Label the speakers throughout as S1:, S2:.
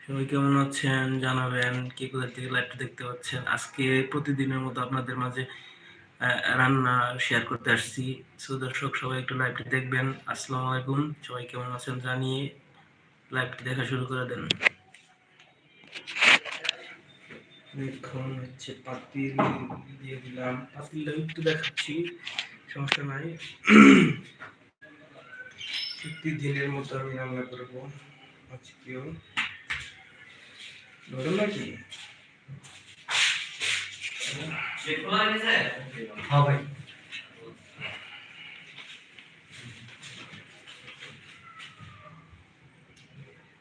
S1: সবাই কেমন আছেন? জানাবেন কি কোথা থেকে লাইভটা দেখতে পাচ্ছেন? আজকে প্রতিদিনের মতো আপনাদের মাঝে রান্না শেয়ার করতে আসছি। সো দর্শক, সবাই একটু লাইভটি দেখবেন। আসসালামু আলাইকুম। সবাই কেমন আছেন জানিয়ে লাইভটি দেখা শুরু করে দেন। এখন হচ্ছে পাতিল দিয়ে দিলাম। পাতিলটা একটু দেখাচ্ছি, সমস্যা নাই। প্রতিদিনের মতো আমি রান্না করব। আজকেও ধরো নাকি হ্যাঁ ভাই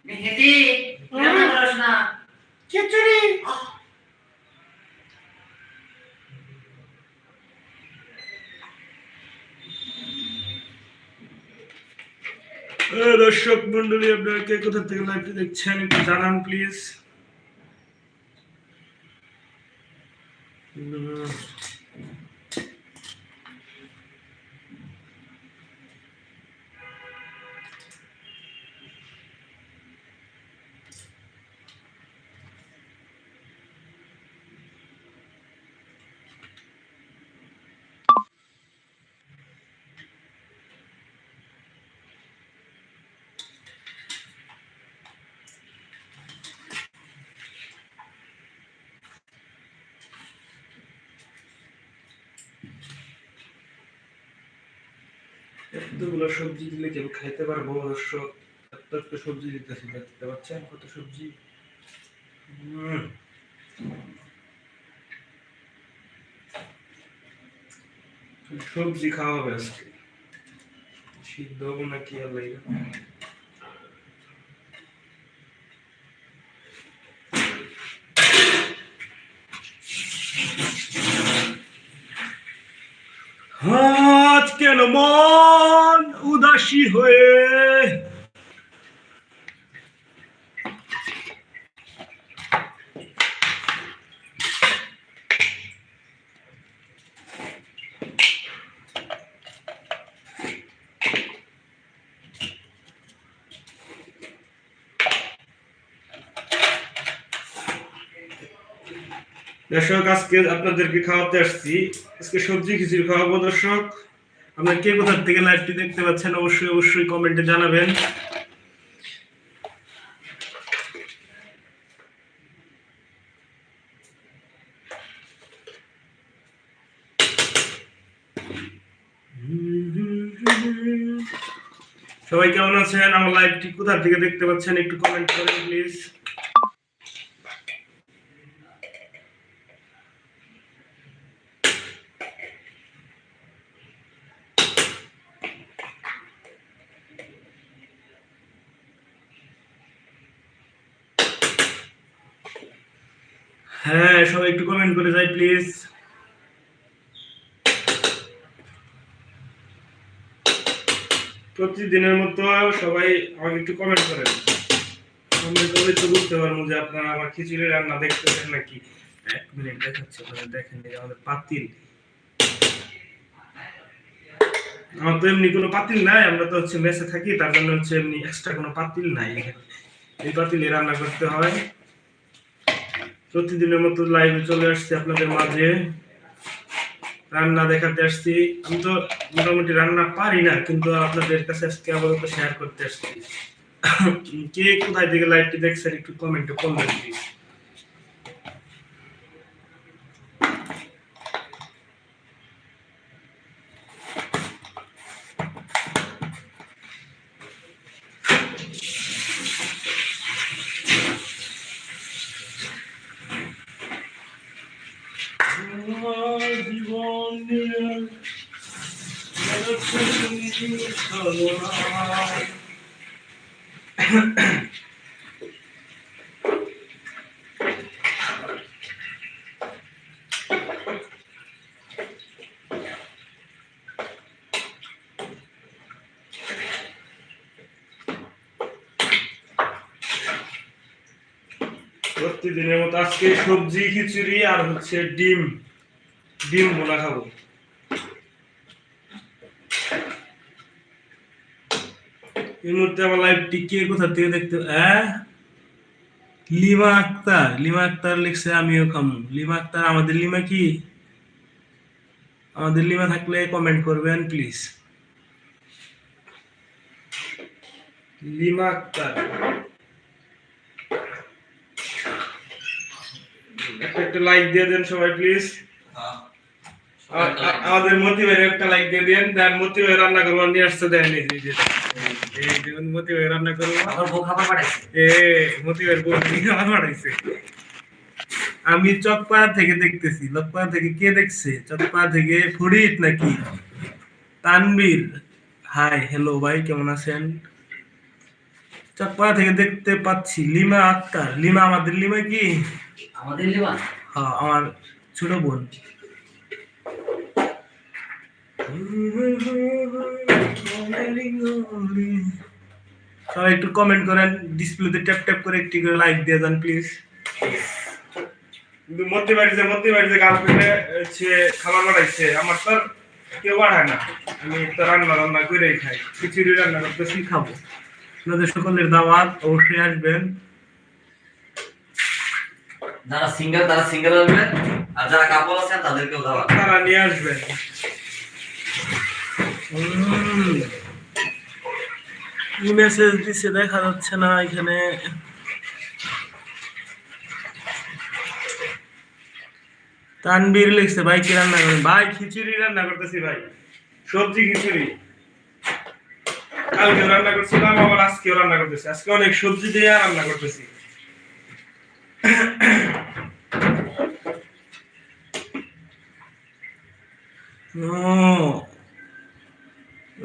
S2: মেহেদি কেমন রস না
S3: খিচুড়ি
S1: এ, দর্শক মন্ডলী আপনারা কে কোথা থেকে লাইভটি দেখছেন একটু জানান প্লিজ এতগুলো সবজি দিলে কেউ খাইতে পারব? অবশ্য এত একটা সবজি দিতেছি, দেখতে পাচ্ছেন কত সবজি। সবজি খাওয়া হবে আজকে। সিদ্ধ নাকি আর আজ কেন মন উদাসী হয়ে। দর্শক আজকে আপনাদেরকে খাওয়াতে আসছি। আজকে সবজি খিচুড়ি খাওয়াবো দর্শক। আপনারা কে কোথার থেকে লাইভটি দেখতে পাচ্ছেন, অবশ্যই অবশ্যই কমেন্টে জানাবেন। সবাই কেমন আছেন? আমার লাইভটি কোথার থেকে দেখতে পাচ্ছেন? একটু কমেন্ট করেন প্লিজ হ্যাঁ সবাই একটু কমেন্ট করে যাই প্লিজ প্রতিদিনের মতো সবাই আমাকে একটু কমেন্ট করেন। আমি তো বুঝতে পারব যে আপনারা আমার খিচুড়ি রান্না দেখতেছেন নাকি? এক মিনিট আমাদের পাতিল। আমার তো এমনি কোনো পাতিল নাই, আমরা তো হচ্ছে মেসে থাকি, তার জন্য হচ্ছে এমনি এক্সট্রা কোনো পাতিল নাই। এই পাতিলে রান্না করতে হয়। প্রতিদিনের মতো লাইভে চলে আসছি আপনাদের মাঝে। রান্না দেখাতে আসছি। আমি তো মোটামুটি রান্না পারি না, কিন্তু আপনাদের কাছে আজকে আপাতত শেয়ার করতে আসছি। কে কোথায় থেকে লাইভটি দেখছেন একটু কমেন্টে কমেন্ট প্লিজ জীবন নিয়ে প্রতিদিনের মতো আজকে সবজি খিচুড়ি আর হচ্ছে ডিম। ডিম বোনা খাব। এই মুহূর্তে আমার লাইভটি কে কোথা থেকে দেখতে হ্যাঁ লিমা আক্তার লিমা আক্তার লিখছে, আমিও খামু। লিমা আক্তার, আমাদের লিমা কি? আমাদের লিমা থাকলে কমেন্ট করবেন প্লিজ লিমা আক্তার। একটা লাইক দিয়ে দেন সবাই প্লিজ আমাদের মতি ভাইয়ের একটা লাইক দিয়ে দেন দেন মতি ভাই রান্না করব নিয়ে আসতে দেন এই যে, ভাই রান্না করব।
S2: আমার বউ খাবার পাঠাইছে।
S1: এ মতিবার বউ আমার বাড়াইছে আমি চকপাড়া থেকে দেখতেছি। চকপাড়া থেকে কে দেখছে? চকপাড়া থেকে ফরিদ নাকি? তানবীর হাই হ্যালো ভাই কেমন আছেন? চকপাড়া থেকে দেখতে পাচ্ছি লিমা আক্তার। লিমা আমাদের লিমা কি?
S2: আমাদের লিবা
S1: হ্যাঁ আমার ছোট বোন। সবাই একটু কমেন্ট করেন ডিসপ্লেতে ট্যাপ ট্যাপ করে একটি করে লাইক দিয়ে দেন প্লিজ কিন্তু মধ্যে বাড়িতে মধ্যে বাড়িতে গার্লফ্রেন্ডে হচ্ছে খাবার বানাইছে আমার তো কেউ বাড়ায় না। আমি তো রান্না রান্না করেই খাই খিচুড়ি রান্না করতেছি খাব। আপনাদের সকলের দাওয়াত অবশ্যই আসবেন।
S3: যারা সিঙ্গেল তারা সিঙ্গেল আসবে আর যারা কাপল আছেন তাদেরকেও দেওয়া
S1: তারা নিয়ে আসবেন। কি মেসেজ দিছে, দেখা যাচ্ছে না এখানে। তানবীর লিখছে, ভাই, কি রান্না করেন? ভাই, খিচুড়ি রান্না করতেছি, ভাই। সবজি, খিচুড়ি। কালকে রান্না করছিলাম, আবার আজকেও রান্না করতেছি। আজকে অনেক সবজি দিয়ে রান্না করতেছি। ও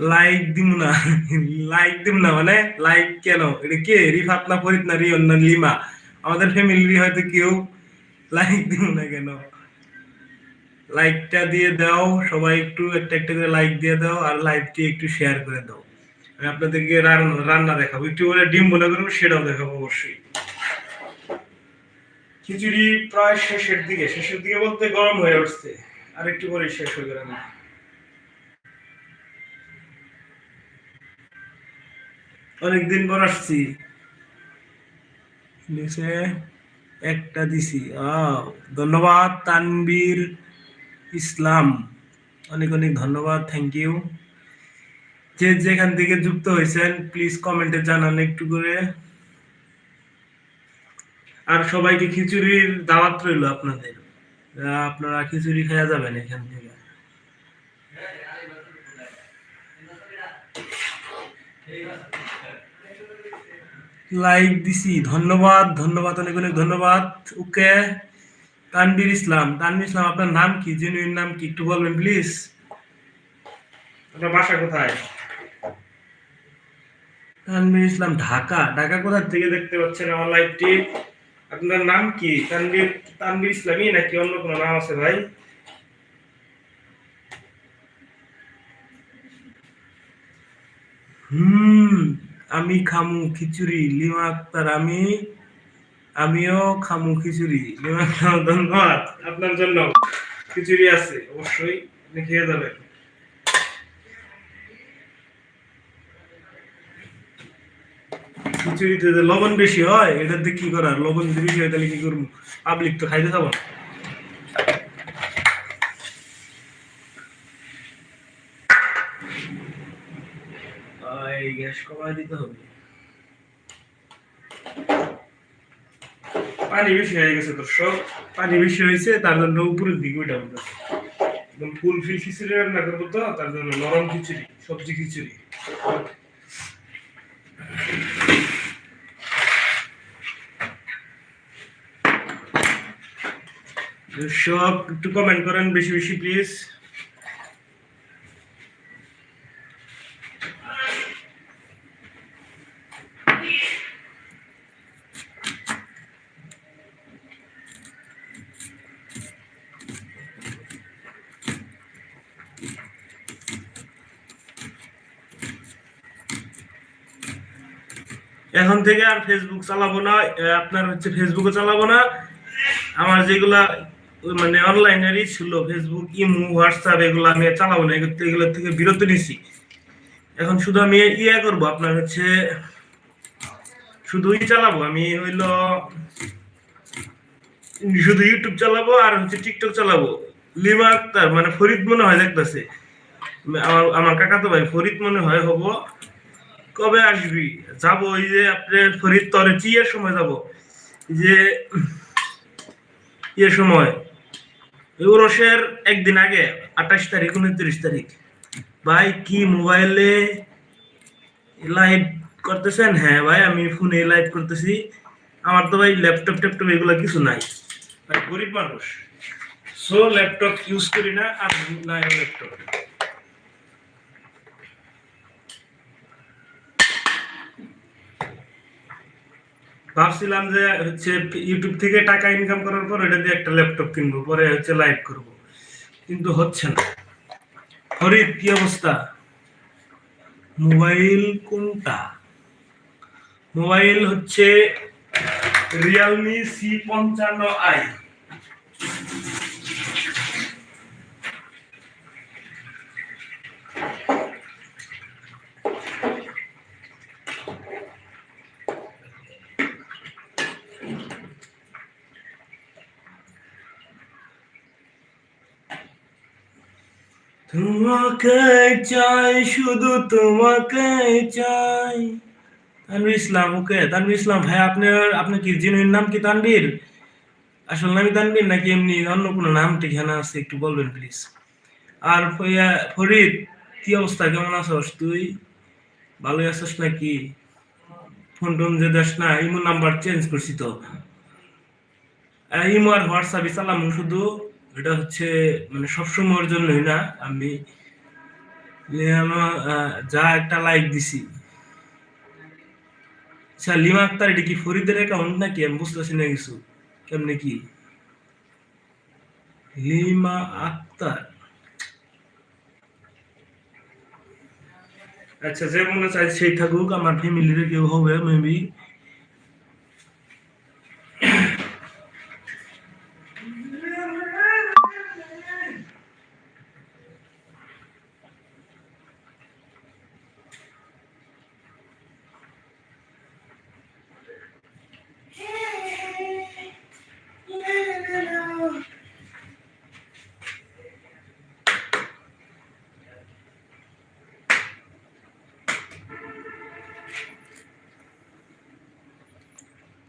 S1: লাইক দিম না। লাইক দিম না মানে লাইক কেন? এটা কে? রিফাত না ফরিদ না রিয়ন না লিমা? আমাদের ফ্যামিলির হয়তো কেউ লাইক দিম না কেন? লাইকটা দিয়ে দাও, সবাই একটু একটা একটা করে লাইক দিয়ে দাও আর লাইভটি একটু শেয়ার করে দাও। আমি আপনাদেরকে রান্না রান্না দেখাবো। একটু বলে ডিম মনে করব, সেটাও দেখাবো অবশ্যই। খিচুড়ি প্রায় শেষের দিকে। শেষের দিকে বলতে গরম হয়ে উঠছে। আর একটু পরে শেষ হয়ে গেল। অনেকদিন পর আসছি। নিচে একটা দিছি। ধন্যবাদ তানবীর ইসলাম। অনেক অনেক ধন্যবাদ থ্যাংক ইউ যে যেখান থেকে যুক্ত হয়েছেন প্লিজ কমেন্টে জানান একটু করে। আর সবাইকে খিচুড়ির দাওয়াত রইল আপনাদের। আপনারা খিচুড়ি খাওয়া যাবেন এখান থেকে। লাইক দিছি, ধন্যবাদ ধন্যবাদ, অনেক অনেক ধন্যবাদ। ওকে তানবীর ইসলাম তানবীর ইসলাম, আপনার নাম কি? জেনুইন নাম কি? একটু বলবেন, প্লিজ। আপনার বাসা কোথায়? তানবির ইসলাম, ঢাকা। ঢাকা কোথা থেকে দেখতে পাচ্ছেন আমার লাইভটি? আপনার নাম কি? তানবীর তানবীর ইসলামই নাকি অন্য কোনো নাম আছে ভাই? হুম। আমি খামু খিচুড়ি, লিমা আক্তার, আমি, আমিও খামু খিচুড়ি। লিমা আক্তার, ধন্যবাদ আপনার জন্য। খিচুড়ি আছে, অবশ্যই খেয়ে যাবেন। খিচুড়িতে লবণ বেশি হয়, এটাতে কি করার? লবণ যদি বেশি হয়, তাহলে কি করব? পাবলিক তো খাইতে যাব না। এই গ্যাস কমায় দিতে হবে। পানি বেশি হয়ে গেছে, দর্শক। পানি বেশি হয়েছে, তার জন্য উপরের দিকে ওইটা একদম ফুল ফিল খিচুড়ি রান্না করব তো, তার জন্য নরম খিচুড়ি, সবজি খিচুড়ি। দর্শক, একটু কমেন্ট করেন বেশি বেশি প্লিজ এখন থেকে আর ফেসবুক চালাবো না আপনার হচ্ছে ফেসবুকও চালাবো না। আমার যেগুলা মানে অনলাইনেরই ছিল ফেসবুক ইমো হোয়াটসঅ্যাপ এগুলো আমি চালাবো না, এগুলো থেকে বিরত নিছি। এখন শুধু আমি ইয়ে করব, আপনার হচ্ছে শুধুই চালাবো, আমি হইল শুধু ইউটিউব চালাবো আর হচ্ছে টিকটক চালাবো। লিমা আক্তার মানে ফরিদ মনে হয় দেখতেছে। আমার আমার কাকা তো ভাই ফরিদ মনে হয় হব। কবে আসবি? যাব ওই যে আপনার ফরিদ তরে চিয়ের সময় যাব? যে ইয়ে সময়। ইউরোসের একদিন আগে, আঠাশ তারিখ, উনত্রিশ তারিখ। ভাই, কি মোবাইলে লাইভ করতেছেন? হ্যাঁ ভাই, আমি ফোনে লাইভ করতেছি। আমার তো ভাই ল্যাপটপ ট্যাপটপ এগুলো কিছু নাই। ভাই, গরিব মানুষ। সো ল্যাপটপ ইউজ করি না, আর নাই ল্যাপটপ ভাবছিলাম যে হচ্ছে ইউটিউব থেকে টাকা ইনকাম করার পর এটা দিয়ে একটা ল্যাপটপ কিনবো, পরে হচ্ছে লাইভ করব। কিন্তু হচ্ছে না। ফরিদ, কি অবস্থা? মোবাইল কোনটা? মোবাইল হচ্ছে রিয়েলমি সি পঞ্চান্ন আই তোমাকে চাই, শুধু তোমাকে চাই। তানভীর ইসলাম, ওকে? তানভীর ইসলাম, ভাই আপনার আপনার কি? জিনুইন নাম কি তানভীর? আসল নামই তানভীর নাকি এমনি অন্য কোনো নাম ঠিকানা আছে? একটু বলবেন প্লিজ আর ফরিদ, কি অবস্থা? কেমন আছস তুই? ভালোই আছিস নাকি? ফোন টোন যে দেশ না, ইমো নাম্বার চেঞ্জ করছি তো। ইমো আর হোয়াটসঅ্যাপে চালাম শুধু। এটা হচ্ছে মানে সবসময়ের জন্যই না, আমি যা একটা লাইক দিছি। আচ্ছা লিমা আক্তার কি ফরিদের অ্যাকাউন্ট নাকি? আমি বুঝতেছি না কিছু। কেমনে কি? লিমা আক্তার। আচ্ছা যে মনে চাই সেই থাকুক, আমার ফ্যামিলির কেউ হবে মেবি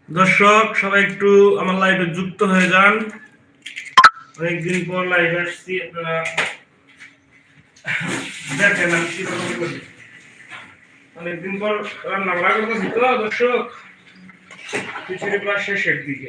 S1: দর্শক, সবাই একটু আমার লাইভে যুক্ত হয়ে যান। অনেকদিন পর লাইভ আসছি, আপনারা দেখেন করি অনেকদিন পর রান্না বান্না করতেছি তো, দর্শক। খিচুড়ি প্রায় শেষের দিকে।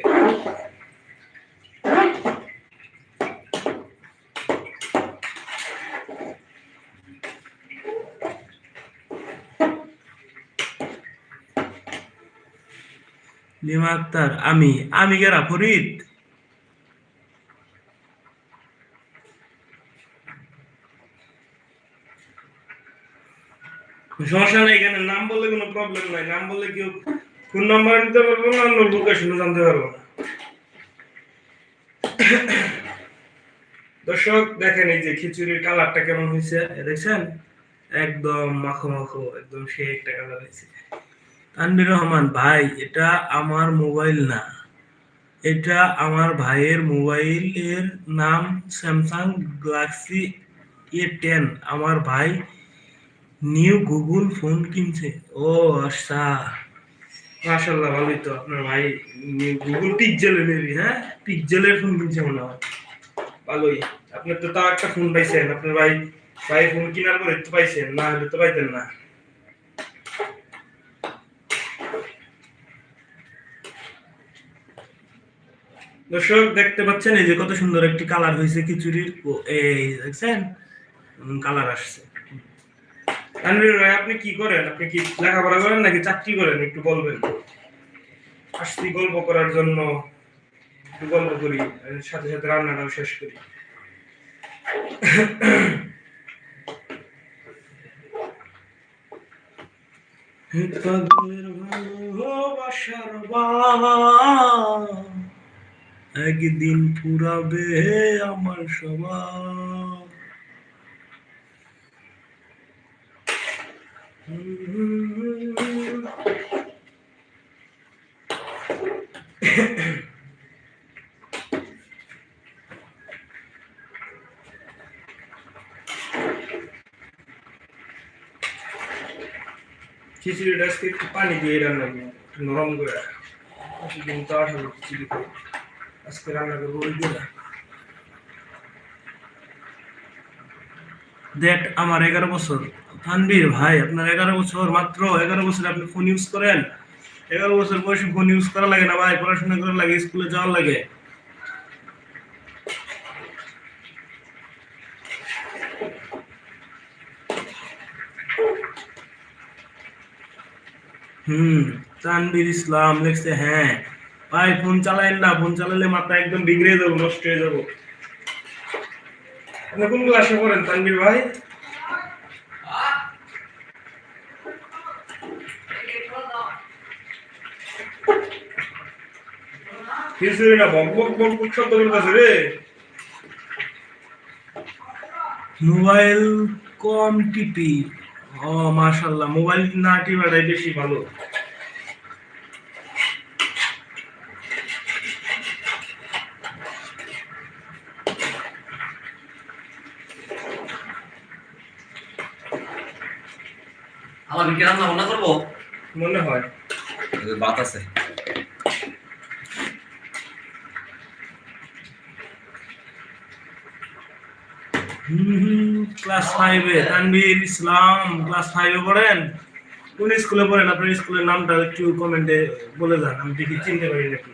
S1: লিমা আক্তার আমি আমি গেরা ফরিদ। সমস্যা নেই, এখানে নাম বললে কোনো প্রবলেম নাই। নাম বললে কেউ নাম্বার নিতে পারব না, অন্য জানতে পারব না। দর্শক, দেখেন এই যে খিচুড়ির কালারটা কেমন হয়েছে, দেখছেন? একদম মাখো মাখো, একদম সে একটা কালার হয়েছে। তানভীর রহমান, ভাই, এটা আমার মোবাইল না। এটা আমার ভাইয়ের মোবাইলের নাম স্যামসাং গ্যালাক্সি এ টেন আমার ভাই নিউ গুগল ফোন কিনছে। ও আচ্ছা। মাশাল্লাহ ভালোই তো। আপনার ভাই নিউ গুগল পিকজেলের নেবি হ্যাঁ? পিকজেলের ফোন কিনছে মনে হয়। ভালোই। আপনার তো তাও একটা ফোন পাইছেন। আপনার ভাই ভাই ফোন কেনার পরে তো পাইছেন। না হলে তো পাইতেন না। দর্শক, দেখতে পাচ্ছেন এই যে কত সুন্দর একটি কালার হয়েছে খিচুড়ির। এই দেখছেন? কালার আসছে। তানভীর ভাই, আপনি কি করেন? আপনি কি লেখাপড়া করেন নাকি চাকরি করেন? একটু বলবেন। আসছি গল্প করার জন্য। একটু গল্প করি সাথে সাথে রান্নাটাও শেষ করি। ভালোবাসার বান একদিন পুরাবে আমার সবার। খিচুড়িটা একটু পানি দিয়ে রান্না নরম করে তো আসলে খিচুড়ি আজকে রান্না করব ওই দিয়ে দেখ, আমার এগারো বছর। তানবীর ভাই, আপনার এগারো বছর, মাত্র এগারো বছর আপনি ফোন ইউজ করেন। এগারো বছর বয়সে ফোন ইউজ করা লাগে না ভাই, পড়াশোনা করা লাগে স্কুলে যাওয়ার লাগে। হুম তানবীর ইসলাম লিখছে হ্যাঁ। ভাই ফোন চালাইন না ফোন চালালে মাথা একদম বিগড়ে যাব, নষ্ট হয়ে যাব। কোন ক্লাসে পড়েন তানবীর ভাই? না রে। মোবাইল কম টিপি ও মাশাল্লাহ মোবাইল না টিপাটাই বেশি ভালো
S3: আমার কি রান্না বান্না করব
S1: মনে হয়
S3: ভাত
S1: ক্লাস ফাইভে তানভীর ইসলাম ক্লাস ফাইভে পড়েন? কোন স্কুলে পড়েন? আপনার স্কুলের নামটা একটু কমেন্টে বলে যান, আমি দেখি চিনতে পারি নাকি?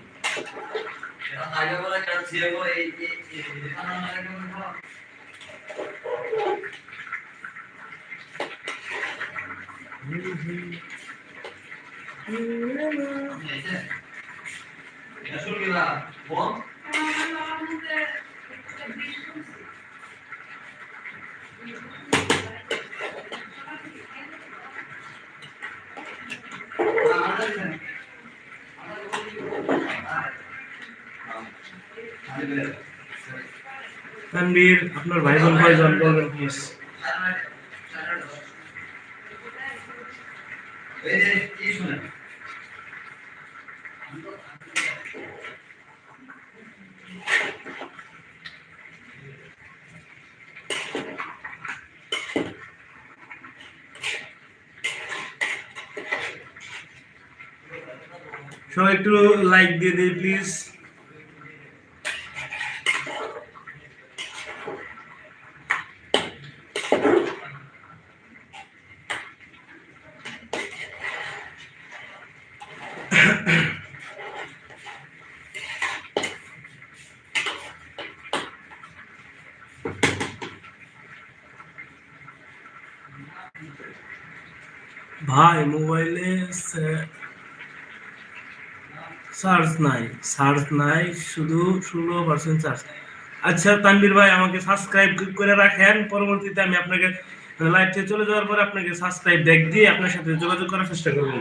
S3: এটা আগে বলে এটা ছিয়ে বলে এই এই- এই- এই- এটা শুরু কিনা বল
S1: তানভীর আপনার ভাই বোন কয়জন বলবেন প্লিজ একটু লাইক দিয়ে দিই প্লিজ ভাই মোবাইলে চার্জ নাই চার্জ নাই, শুধু ষোলো পার্সেন্ট চার্জ। আচ্ছা তানবীর ভাই, আমাকে সাবস্ক্রাইব করে রাখেন। পরবর্তীতে আমি আপনাকে লাইভ চলে যাওয়ার পরে আপনাকে সাবস্ক্রাইব ব্যাক দিয়ে আপনার সাথে যোগাযোগ করার চেষ্টা করব।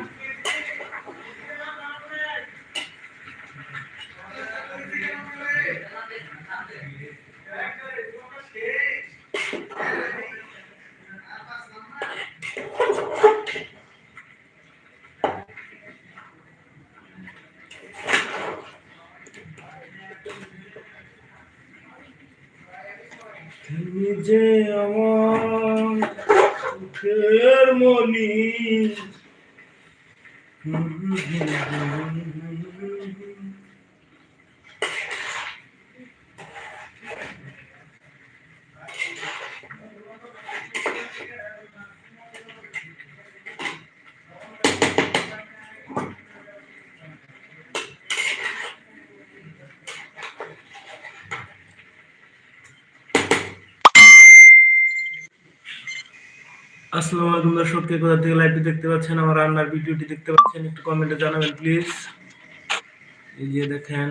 S1: যে আমার মুখের মনি। আসসালামু আলাইকুম দর্শক কে কোথা থেকে লাইভটি দেখতে পাচ্ছেন, আমার রান্নার ভিডিওটি দেখতে পাচ্ছেন, একটু কমেন্টে জানাবেন প্লিজ এই যে দেখেন।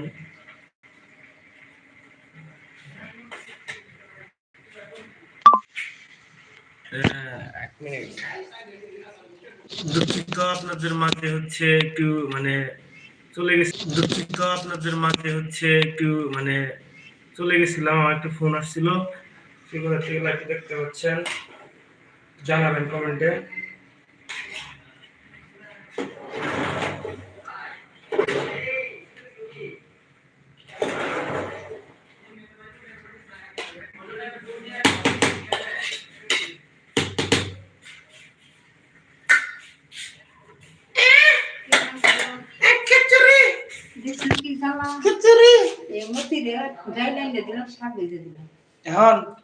S1: আপনাদের মাঝে হচ্ছে একটু মানে চলে গেছি দুঃখিত আপনাদের মাঝে হচ্ছে একটু মানে চলে গেছিলাম, আমার একটা ফোন আসছিল। সেগুলো থেকে লাইভটি দেখতে পাচ্ছেন? Jana
S4: Vencomente. Kitchen.
S1: Kitchen.
S4: Ya mesti dia guideline dia bilang start dia bilang.
S1: Ya,